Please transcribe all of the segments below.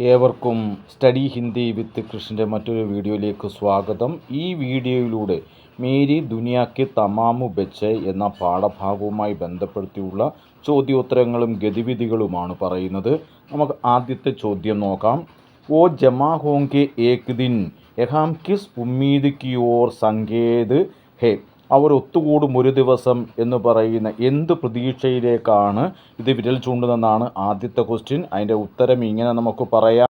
ഏവർക്കും സ്റ്റഡി ഹിന്ദി വിത്ത് കൃഷ്ണന്റെ മറ്റൊരു വീഡിയോയിലേക്ക് സ്വാഗതം. ഈ വീഡിയോയിലൂടെ മേരി ദുനിയാക്ക് തമാമു ബെച്ച് എന്ന പാഠഭാഗവുമായി ബന്ധപ്പെടുത്തിയുള്ള ചോദ്യോത്തരങ്ങളും ഗതിവിധികളുമാണ് പറയുന്നത്. നമുക്ക് ആദ്യത്തെ ചോദ്യം നോക്കാം. ഓ ജമാ ഹോങ്കെ ഏക് ദിൻ എഹാം കിസ് ഉമ്മീദ് കിയോർ സങ്കേത് ഹേ. അവർ ഒത്തുകൂടും ഒരു ദിവസം എന്ന് പറയുന്ന എന്ത് പ്രതീക്ഷയിലേക്കാണ് ഇത് വിരൽ ചൂണ്ടുന്നതെന്നാണ് ആദ്യത്തെ ക്വസ്റ്റ്യൻ അതിന്റെ ഉത്തരം ഇങ്ങനെ നമുക്ക് പറയാം.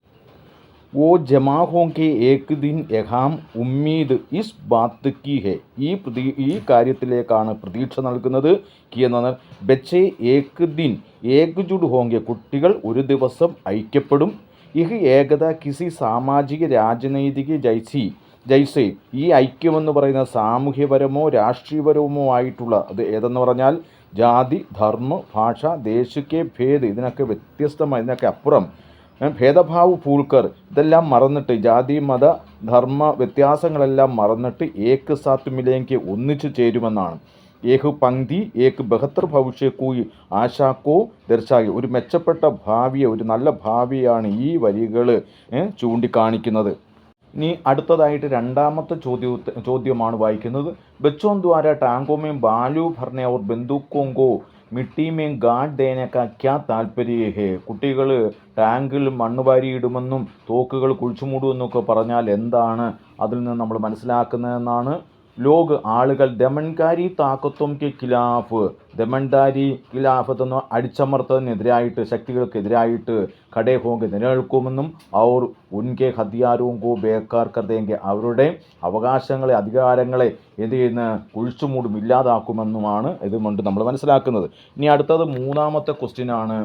ഓ ജമാഹോ ഹോങ്കെ ഏക് ദിൻ എഹാം ഉമ്മീദ് ഇസ് ബാത്ത് കി ഹെ. ഈ പ്രതി ഈ കാര്യത്തിലേക്കാണ് പ്രതീക്ഷ നൽകുന്നത് കി എന്നത് ബച്ചെ ഏക് ദിൻ ഏകജുഡ് ഹോങ്കെ കുട്ടികൾ ഒരു ദിവസം ഐക്യപ്പെടും. ഇഹ് ഏകത കിസി സാമാജിക രാജനൈതിക ജൈസി ജൈസെ ഈ ഐക്യമെന്ന് പറയുന്ന സാമൂഹ്യപരമോ രാഷ്ട്രീയപരമോ ആയിട്ടുള്ള അത് ഏതെന്ന് പറഞ്ഞാൽ ജാതി ധർമ്മ ഭാഷ ദേശിക്കെ ഭേദ് ഇതിനൊക്കെ വ്യത്യസ്തമായി ഇതിനൊക്കെ അപ്പുറം ഭേദഭാവ് പൂൾക്കർ ഇതെല്ലാം മറന്നിട്ട് ജാതി മത ധർമ്മ വ്യത്യാസങ്ങളെല്ലാം മറന്നിട്ട് ഏക്ക് സാത്ത് മിലേക്ക് ഒന്നിച്ചു ചേരുമെന്നാണ്. ഏക് പങ്ക്തി ഏക് ബഹത്തർ ഭവിഷ്യക്കൂ ആശാക്കോ ദർശാകി ഒരു മെച്ചപ്പെട്ട ഭാവിയെ ഒരു നല്ല ഭാവിയാണ് ഈ വരികൾ ചൂണ്ടിക്കാണിക്കുന്നത്. ഇനി അടുത്തതായിട്ട് രണ്ടാമത്തെ ചോദ്യ ചോദ്യമാണ് വായിക്കുന്നത്. ബച്ചോൻ ദ്വാര ടാങ്കോമേം ബാലു ഭർണ ഓർ ബന്ദൂക്കോങ്കോ മിട്ടിമേം ഗാഡ് ദേനക്ക ക്യാ താല്പര്യ ഹേ കുട്ടികൾ ടാങ്കിൽ മണ്ണ് വാരിയിടുമെന്നും തോക്കുകൾ കുഴിച്ചുമൂടുമെന്നൊക്കെ പറഞ്ഞാൽ എന്താണ് അതിൽ നിന്ന് നമ്മൾ മനസ്സിലാക്കുന്നതെന്നാണ്. ലോക് ആളുകൾ ദമൻകാരി താക്കത്വം കെ ഖിലാഫ്. ദമൻദാരി ഖിലാഫത്തെന്ന് അടിച്ചമർത്തതിനെതിരായിട്ട് ശക്തികൾക്കെതിരായിട്ട് കടേ ഹോങ്കെ നിലനിൽക്കുമെന്നും അവർ ഉൻകെ ഹത്യാരവും കോ ബേക്കാർ അവരുടെ അവകാശങ്ങളെ അധികാരങ്ങളെ എന്ത് ചെയ്യുന്ന കുഴിച്ചുമൂടും ഇല്ലാതാക്കുമെന്നുമാണ് ഇതുകൊണ്ട് നമ്മൾ മനസ്സിലാക്കുന്നത്. ഇനി അടുത്തത് മൂന്നാമത്തെ ക്വസ്റ്റ്യനാണ് ആണ്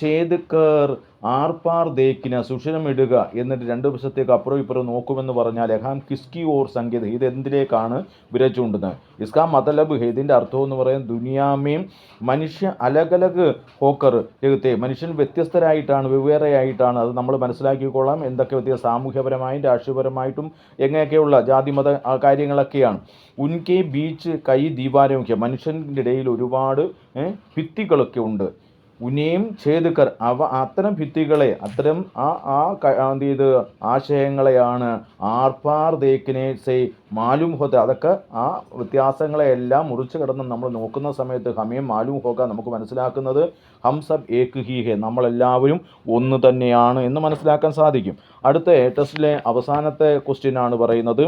ചേതുക്കർ ആർപ്പാർ ദേക്കിന് സുഷിരമിടുക എന്നിട്ട് രണ്ട് വശത്തേക്ക് അപ്പുറം ഇപ്പുറം നോക്കുമെന്ന് പറഞ്ഞാൽ എഹാം കിസ്കി ഓർ സംഗീത ഇത് എന്തിലേക്കാണ് വിരച്ചുകൊണ്ടുന്നത് ഇസ്കാം മതലബ് ഹേ ഇതിന്റെ അർത്ഥം എന്ന് പറയുന്നത് ദുനിയാമേം മനുഷ്യ അലകലക് ഹോക്കർ രംഗത്തെ മനുഷ്യൻ വ്യത്യസ്തരായിട്ടാണ് വെവ്വേറെയായിട്ടാണ്. അത് നമ്മൾ മനസ്സിലാക്കിക്കൊള്ളാം. എന്തൊക്കെ വ്യത്യാസം സാമൂഹ്യപരമായും രാഷ്ട്രീയപരമായിട്ടും എങ്ങനെയൊക്കെയുള്ള ജാതിമത മത കാര്യങ്ങളൊക്കെയാണ്. ഉൻകെ ബീച്ച് കൈ ദീപാരമുഖ്യ മനുഷ്യന്റെ ഇടയിൽ ഒരുപാട് ഭിത്തികളൊക്കെ ഉണ്ട്. ഉനയും ഛേദുക്കർ. അവ അത്തരം ഭിത്തികളെ അത്തരം ആ ആ എന്ത് ആശയങ്ങളെയാണ് ആർപ്പാർ ദേക്കിനെ സെയ് മാലൂം ഹോത അതൊക്കെ ആ വ്യത്യാസങ്ങളെയെല്ലാം മുറിച്ച് കിടന്ന് നമ്മൾ നോക്കുന്ന സമയത്ത് ഹമയും മാലൂം ഹോക നമുക്ക് മനസ്സിലാക്കുന്നത് ഹംസബ് ഏക്ക് ഏക് ഹി ഹെ. നമ്മളെല്ലാവരും ഒന്ന് തന്നെയാണ് എന്ന് മനസ്സിലാക്കാൻ സാധിക്കും. അടുത്ത ടെസ്റ്റിലെ അവസാനത്തെ ക്വസ്റ്റ്യൻ ആണ് പറയുന്നത്.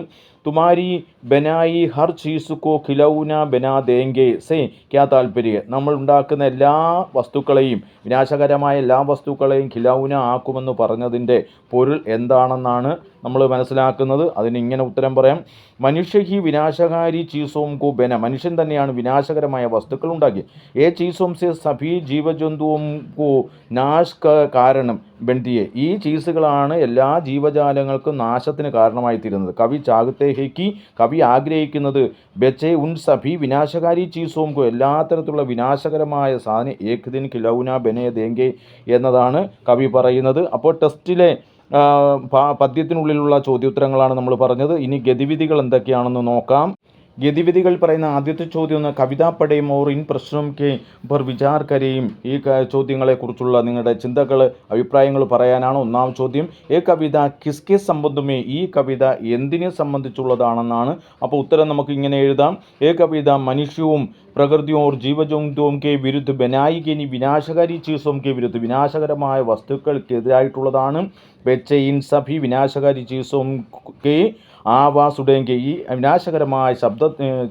തുമാരി ബനായി ഹർ ചീസുക്കോ ഖിലൗന ബനാ ദേങ്കെ സേ. ക്യാ താല്പര്യ? നമ്മൾ ഉണ്ടാക്കുന്ന എല്ലാ വസ്തുക്കളെയും വിനാശകരമായ എല്ലാ വസ്തുക്കളെയും ഖിലൗന ആക്കുമെന്ന് പറഞ്ഞതിന്റെ പൊരുൾ എന്താണെന്നാണ് നമ്മൾ മനസ്സിലാക്കുന്നത്. അതിന് ഇങ്ങനെ ഉത്തരം പറയാം. മനുഷ്യ ഹി വിനാശകാരി ചീസോം കോ ബെന. മനുഷ്യൻ തന്നെയാണ് വിനാശകരമായ വസ്തുക്കൾ ഉണ്ടാക്കി ഏ ചീസോം സെ സഭി ജീവജന്തുവും കോ നാശ് കാരണം ബന്ധിയെ ഈ ചീസുകളാണ് എല്ലാ ജീവജാലങ്ങൾക്കും നാശത്തിന് കാരണമായി തീരുന്നത്. കവി ചാകത്തെ ഹെക്കി കവി ആഗ്രഹിക്കുന്നത് ബെച്ചെ ഉൻ സഭി വിനാശകാരി ചീസോം കോ. എല്ലാ തരത്തിലുള്ള വിനാശകരമായ സാധനം ഏക് ദിൻ കിലൗന ബനെ ദേങ്കെ എന്നതാണ് കവി പറയുന്നത്. അപ്പോൾ ടെസ്റ്റിലെ പദ്യത്തിനുള്ളിലുള്ള ചോദ്യോത്തരങ്ങളാണ് നമ്മൾ പറഞ്ഞത്. ഇനി ഗതിവിധികൾ എന്തൊക്കെയാണെന്ന് നോക്കാം. ഗതിവിധികൾ പറയുന്ന ആദ്യത്തെ ചോദ്യം ഒന്ന് കവിതാ പടയും ഓർ ഇൻ പ്രശ്നം കെ പർ വിചാർ കരയും ഈ ചോദ്യങ്ങളെക്കുറിച്ചുള്ള നിങ്ങളുടെ ചിന്തകൾ അഭിപ്രായങ്ങൾ പറയാനാണ് ഒന്നാം ചോദ്യം. ഈ കവിത കിസ്കെ സംബന്ധമേ ഈ കവിത എന്തിനെ സംബന്ധിച്ചുള്ളതാണെന്നാണ്. അപ്പോൾ ഉത്തരം നമുക്ക് ഇങ്ങനെ എഴുതാം. ഏ കവിത മനുഷ്യവും പ്രകൃതിയും ഓർ ജീവജന്തുവും കെ വിരുദ്ധ ബനായികനി വിനാശകാരി ചീസും കെ വിരുദ്ധ വിനാശകരമായ വസ്തുക്കൾക്കെതിരായിട്ടുള്ളതാണ്. വെച്ച ഇൻ സഭി വിനാശകാരി ചീസും കെ ആവാസുടെങ്കിൽ ഈ വിനാശകരമായ ശബ്ദ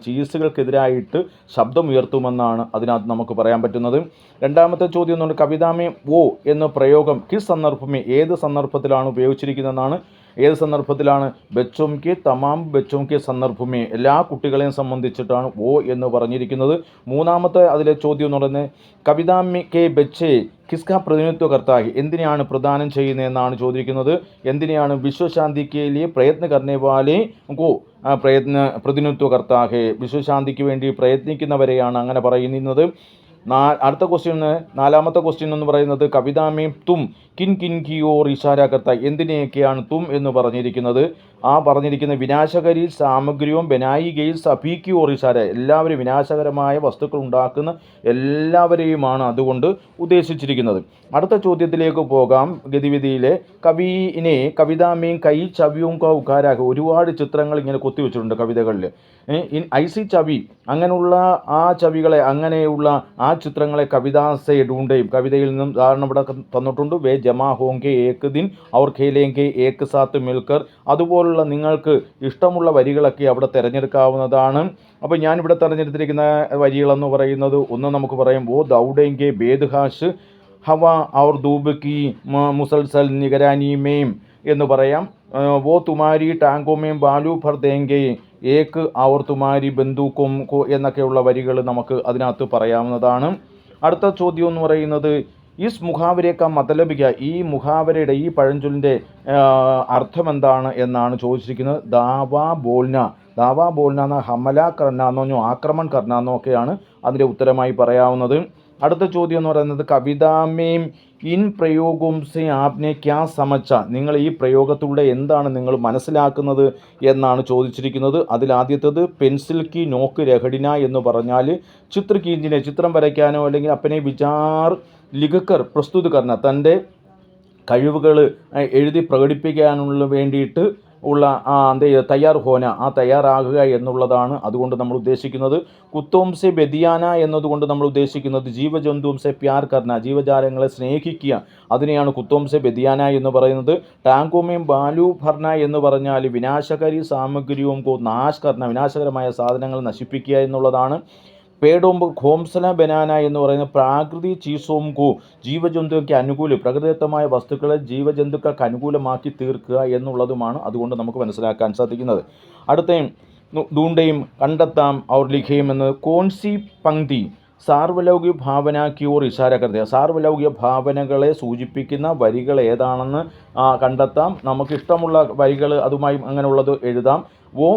ചീസുകൾക്കെതിരായിട്ട് ശബ്ദമുയർത്തുമെന്നാണ് അതിനകത്ത് നമുക്ക് പറയാൻ പറ്റുന്നത്. രണ്ടാമത്തെ ചോദ്യം എന്നുണ്ട് കവിതാമേ ഓ എന്ന പ്രയോഗം കിസ് സന്ദർഭമേ ഏത് സന്ദർഭത്തിലാണ് ഉപയോഗിച്ചിരിക്കുന്നതെന്നാണ്. ഏത് സന്ദർഭത്തിലാണ്? ബച്ചോം കെ തമാം ബച്ചോം കെ സന്ദർഭമേ. എല്ലാ കുട്ടികളെയും സംബന്ധിച്ചിട്ടാണ് ഓ എന്ന് പറഞ്ഞിരിക്കുന്നത്. മൂന്നാമത്തെ അതിലെ ചോദ്യം എന്ന് പറയുന്നത് കവിതാമേ കെ ബച്ചെ കിസ്ക പ്രതിനിധിത്വകർത്താഹി എന്തിനെയാണ് പ്രദാനം ചെയ്യുന്നതെന്നാണ് ചോദിക്കുന്നത്. എന്തിനെയാണ് വിശ്വശാന്തിക്ക് ലിയെ പ്രയത്ന കർണേ ഗോ പ്രയത്ന ആ, പ്രയത്ന പ്രതിനിധിത്വകർത്താഹെ വിശ്വശാന്തിക്ക് വേണ്ടി പ്രയത്നിക്കുന്നവരെയാണ് അങ്ങനെ പറയുന്നത്. നാ അടുത്ത ക്വസ്റ്റ്യൻ നാലാമത്തെ ക്വസ്റ്റ്യൻ എന്ന് പറയുന്നത് കവിതാമേം തും കിൻ കിൻ കിയോ ഇഷാര കർത്ത എന്തിനെയൊക്കെയാണ് തും എന്ന് പറഞ്ഞിരിക്കുന്നത്? ആ പറഞ്ഞിരിക്കുന്ന വിനാശകരി സാമഗ്രിയും ബനായികയിൽ സഭീക്കി ഓറിസാര എല്ലാവരും വിനാശകരമായ വസ്തുക്കൾ ഉണ്ടാക്കുന്ന എല്ലാവരെയുമാണ് അതുകൊണ്ട് ഉദ്ദേശിച്ചിരിക്കുന്നത്. അടുത്ത ചോദ്യത്തിലേക്ക് പോകാം. ഗതിവിധിയിലെ കവിനെ കവിതാമീൻ കൈ ചവിയും കൗകാരാക ഒരുപാട് ചിത്രങ്ങൾ ഇങ്ങനെ കൊത്തിവെച്ചിട്ടുണ്ട് കവിതകളിൽ ഐ സി ചവി അങ്ങനെയുള്ള ആ ചവികളെ അങ്ങനെയുള്ള ആ ചിത്രങ്ങളെ കവിതാസെ കവിതയിൽ നിന്നും ധാരണ ഇവിടെ തന്നിട്ടുണ്ട്. വേ ജമാ ഹോങ്കെ ഏക്ക് ദിൻ അവർ ഖേലേങ്കെ ഏക്ക് സാത്ത് മിൽക്കർ അതുപോലുള്ള നിങ്ങൾക്ക് ഇഷ്ടമുള്ള വരികളൊക്കെ അവിടെ തിരഞ്ഞെടുക്കാവുന്നതാണ്. അപ്പോൾ ഞാനിവിടെ തിരഞ്ഞെടുത്തിരിക്കുന്ന വരികളെന്ന് പറയുന്നത് ഒന്ന് നമുക്ക് പറയാം. ഓ ദൗഡെങ്കെ ബേദ്ഹാഷ് ഹവ ഔർ ദൂബക്കി മുസൽസൽ നിഗരാനിമേം എന്ന് പറയാം. വോ തുമാരി ടാങ്കോമേം ബാലു ഫർ ദേങ്കെ ഏക്ക് ഔർ തുമാരി ബന്ധുക്കും എന്നൊക്കെയുള്ള വരികൾ നമുക്ക് അതിനകത്ത് പറയാവുന്നതാണ്. അടുത്ത ചോദ്യം എന്ന് പറയുന്നത് ഇസ് മുഖാവരേക്ക മതലബിക ഈ മുഖാവരയുടെ ഈ പഴഞ്ചൊല്ലിന്റെ അർത്ഥം എന്താണ് എന്നാണ് ചോദിച്ചിരിക്കുന്നത്. ദാവാ ബോൽന ദാവാ ബോൽന എന്ന ഹമല കർണ എന്നോ ആക്രമൺ കർണ എന്നോ ഒക്കെയാണ് അതിന്റെ ഉത്തരമായി പറയാവുന്നത്. അടുത്ത ചോദ്യം എന്ന് പറയുന്നത് കവിതാമേം ഇൻ പ്രയോഗവും സെ ആപ്നെ ക്യാ സമച്ച? നിങ്ങൾ ഈ പ്രയോഗത്തിലൂടെ എന്താണ് നിങ്ങൾ മനസ്സിലാക്കുന്നത് എന്നാണ് ചോദിച്ചിരിക്കുന്നത്. അതിൽ ആദ്യത്തേത് പെൻസിൽ കി നോക്ക് രഹഡിന എന്ന് പറഞ്ഞാൽ ചിത്ര കീഞ്ചിനെ ചിത്രം വരയ്ക്കാനോ അല്ലെങ്കിൽ അപ്പനെ വിചാർ ലിഖക്കർ പ്രസ്തുത തന്റെ കഴിവുകൾ എഴുതി പ്രകടിപ്പിക്കാനുള്ള വേണ്ടിയിട്ട് ഉള്ള എന്ത് ചെയ്യുക തയ്യാർ ഹോന ആ തയ്യാറാകുക എന്നുള്ളതാണ് അതുകൊണ്ട് നമ്മൾ ഉദ്ദേശിക്കുന്നത്. കുത്തോംസെ ബെദിയാന എന്നതുകൊണ്ട് നമ്മൾ ഉദ്ദേശിക്കുന്നത് ജീവജന്തുംസെ പ്യാർ കർണ ജീവജാലങ്ങളെ സ്നേഹിക്കുക. അതിനെയാണ് കുത്തോംസെ ബെദിയാന എന്ന് പറയുന്നത്. ടാങ്കോമയും ബാലു ഭർണ എന്ന് പറഞ്ഞാൽ വിനാശകരി സാമഗ്രിയും കോ വിനാശകരമായ സാധനങ്ങൾ നശിപ്പിക്കുക എന്നുള്ളതാണ്. പേടോമ്പ് ഖോംസല ബനാന എന്ന് പറയുന്ന പ്രാകൃതി ചീസോം കോ ജീവജന്തുക്കൾക്ക് അനുകൂലം പ്രകൃതിദത്തമായ വസ്തുക്കളെ ജീവജന്തുക്കൾക്ക് അനുകൂലമാക്കി തീർക്കുക എന്നുള്ളതുമാണ് അതുകൊണ്ട് നമുക്ക് മനസ്സിലാക്കാൻ സാധിക്കുന്നത്. അടുത്തയും ദൂണ്ടയും കണ്ടെത്താം ഔർ ലിഖയും എന്ന് കോൺസി പങ്ക്തി സാർവലൗകിക ഭാവന ക്യൂർ ഇഷാരകൃതി സാർവലൗകിക ഭാവനകളെ സൂചിപ്പിക്കുന്ന വരികൾ ഏതാണെന്ന് കണ്ടെത്താം. നമുക്കിഷ്ടമുള്ള വരികൾ അതുമായി അങ്ങനെയുള്ളത് എഴുതാം. ഓ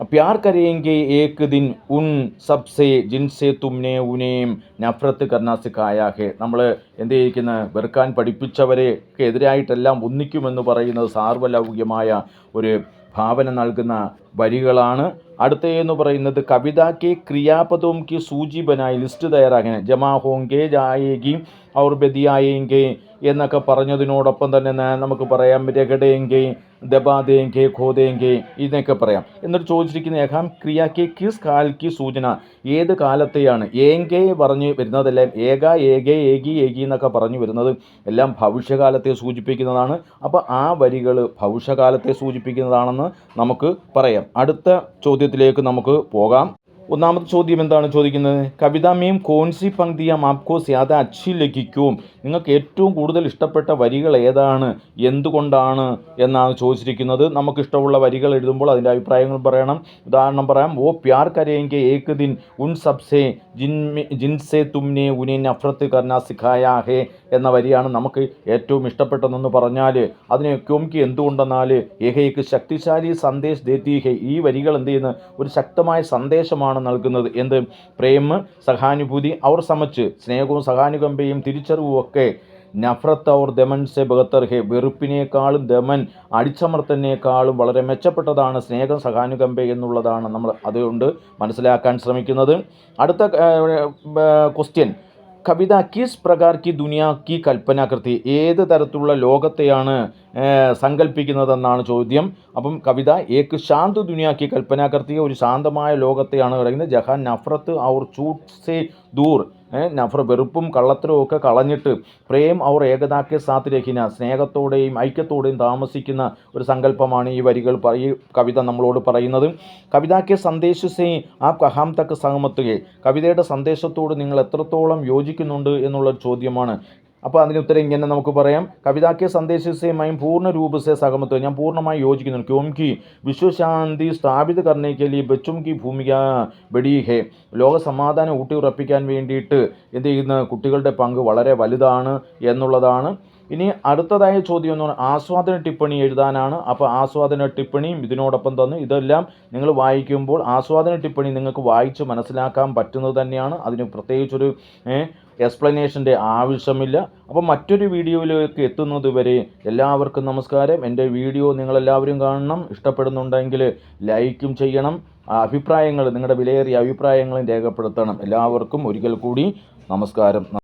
പ്യാർ കരയെങ്കിൽ ഏക്ക് ദിൻ ഉൻ സബ്സെ ജിൻസെ തുമ്നെ ഉനേം നഫ്രത്ത് കർണ സിഖായ നമ്മൾ എന്ത് ചെയ്യിക്കുന്ന വെറുക്കാൻ പഠിപ്പിച്ചവരെ എതിരായിട്ടെല്ലാം ഒന്നിക്കുമെന്ന് പറയുന്നത് സാർവലൗകികമായ ഒരു ഭാവന നൽകുന്ന വരികളാണ്. അടുത്തതെന്ന് പറയുന്നത് കവിതാക്ക് ക്രിയാപദവും കി സൂചി ബനായി ലിസ്റ്റ് തയ്യാറാക്കാൻ ജമാ ഹോങ്കെ ജായേഗി ഔർ ബദിയായെങ്കിൽ എന്നൊക്കെ പറഞ്ഞതിനോടൊപ്പം തന്നെ നമുക്ക് പറയാം രഗടയെങ്കിൽ ദബാദേങ്കെ ഖോദേങ്കെ ഇതൊക്കെ പറയാം. എന്നിട്ട് ചോദിച്ചിരിക്കുന്ന ഏകാം ക്രിയാക്ക് കിസ് കാൽക്ക് സൂചന ഏത് കാലത്തെയാണ്? ഏങ്കെ പറഞ്ഞ് വരുന്നതെല്ലാം ഏക ഏകെ ഏകി ഏകി എന്നൊക്കെ പറഞ്ഞു വരുന്നത് എല്ലാം ഭവിഷ്യകാലത്തെ സൂചിപ്പിക്കുന്നതാണ്. അപ്പോൾ ആ വരികൾ ഭവിഷ്യകാലത്തെ സൂചിപ്പിക്കുന്നതാണെന്ന് നമുക്ക് പറയാം. അടുത്ത ചോദ്യത്തിലേക്ക് നമുക്ക് പോകാം. ഒന്നാമത്തെ ചോദ്യം എന്താണ് ചോദിക്കുന്നത്? കവിതാമേം കോൺസി പങ്ക്തിയാം ആപ്കോ സ്യാദ അച്ചി ലഖിക്കും നിങ്ങൾക്ക് ഏറ്റവും കൂടുതൽ ഇഷ്ടപ്പെട്ട വരികൾ ഏതാണ്? എന്തുകൊണ്ടാണ് എന്നാണ് ചോദിച്ചിരിക്കുന്നത്. നമുക്ക് ഇഷ്ടമുള്ള വരികൾ എഴുതുമ്പോൾ അതിന്റെ അഭിപ്രായങ്ങൾ പറയണം. ഉദാഹരണം പറയാം. ഓ പ്യാർ കരയെങ്കിൽ ഏക് ദിൻ ഉൻ സബ്സേ ജിൻ ജിൻസെ തുമ്നെ ഉനെ നഫ്രത്ത് കർണ സിഖായാ ഹേ എന്ന വരിയാണ് നമുക്ക് ഏറ്റവും ഇഷ്ടപ്പെട്ടതെന്ന് പറഞ്ഞാൽ. അതിനെ ക്യോംക്ക് എന്തുകൊണ്ടെന്നാൽ? ഏഹയ്ക്ക് ശക്തിശാലി സന്ദേശ് ദേത്തി ഹേ. ഈ വരികൾ എന്ത് ചെയ്യുന്നത് ഒരു ശക്തമായ സന്ദേശമാണ് നൽകുന്നത് എന്ത്? പ്രേമ സഹാനുഭൂതി. അവർ സമച്ച് സ്നേഹവും സഹാനുകമ്പയും തിരിച്ചറിവും ഒക്കെ നഫ്രത്ത് അവർ ദമൻ സെ ബഹത്തർ ഹെ. വെറുപ്പിനേക്കാളും ദമൻ അടിച്ചമർത്തനേക്കാളും വളരെ മെച്ചപ്പെട്ടതാണ് സ്നേഹം സഹാനുകമ്പ എന്നുള്ളതാണ് നമ്മൾ അതുകൊണ്ട് മനസ്സിലാക്കാൻ ശ്രമിക്കുന്നത്. അടുത്ത ക്വസ്റ്റ്യൻ കവിത കിസ് പ്രകാർ കി ദുനിയ കി കൽപ്പനാകൃതി ഏത് തരത്തിലുള്ള ലോകത്തെയാണ് സങ്കല്പിക്കുന്നതെന്നാണ് ചോദ്യം. അപ്പം കവിത ഏക്ക് ശാന്ത് ദുനിയ കി കൽപ്പനാകൃതി ഒരു ശാന്തമായ ലോകത്തെയാണ് പറയുന്നത് ജഹാൻ നഫ്രത്ത് ഔർ ചൂട്ട് സെ ദൂർ നഫർ വെറുപ്പും കള്ളത്തരവും ഒക്കെ കളഞ്ഞിട്ട് പ്രേം അവർ ഏകതാക്കെ സാത്ത് രഹിന സ്നേഹത്തോടെയും ഐക്യത്തോടെയും താമസിക്കുന്ന ഒരു സങ്കല്പമാണ് ഈ വരികൾ ഈ കവിത നമ്മളോട് പറയുന്നത്. കവിതാക്കെ സന്ദേശസേ ആ കഹാം തക്ക് സഹമത്തുകെ കവിതയുടെ സന്ദേശത്തോട് നിങ്ങൾ എത്രത്തോളം യോജിക്കുന്നുണ്ട് എന്നുള്ള ചോദ്യമാണ് അപ്പോൾ അതിന് ഉത്തരം ഇങ്ങനെ നമുക്ക് പറയാം. കവിതാക്കിയ സന്ദേശമായും പൂർണ രൂപസെ സഹമത്വം ഞാൻ പൂർണമായി യോജിക്കുന്നു. ക്യോംകി വിശ്വശാന്തി സ്ഥാപിത കർണയ്ക്കലി ബച്ചും കി ഭൂമിക ബഡി ലോക സമാധാനം ഊട്ടിയുറപ്പിക്കാൻ വേണ്ടിയിട്ട് എന്ത് ചെയ്യുന്ന? കുട്ടികളുടെ പങ്ക് വളരെ വലുതാണ് എന്നുള്ളതാണ്. ഇനി അടുത്തതായ ചോദ്യം എന്ന് പറഞ്ഞാൽ ആസ്വാദന ടിപ്പണി എഴുതാനാണ്. അപ്പോൾ ആസ്വാദന ടിപ്പണിയും ഇതിനോടൊപ്പം തന്നു ഇതെല്ലാം നിങ്ങൾ വായിക്കുമ്പോൾ ആസ്വാദന ടിപ്പണി നിങ്ങൾക്ക് വായിച്ച് മനസ്സിലാക്കാൻ പറ്റുന്നത് തന്നെയാണ്. അതിന് പ്രത്യേകിച്ചൊരു എക്സ്പ്ലനേഷന്റെ ആവശ്യമില്ല. അപ്പോൾ മറ്റൊരു വീഡിയോയിലേക്ക് എത്തുന്നത് വരെ എല്ലാവർക്കും നമസ്കാരം. എന്റെ വീഡിയോ നിങ്ങളെല്ലാവരും കാണണം. ഇഷ്ടപ്പെടുന്നുണ്ടെങ്കിൽ ലൈക്കും ചെയ്യണം. അഭിപ്രായങ്ങൾ നിങ്ങളുടെ വിലയേറിയ അഭിപ്രായങ്ങളും രേഖപ്പെടുത്തണം. എല്ലാവർക്കും ഒരിക്കൽ കൂടി നമസ്കാരം.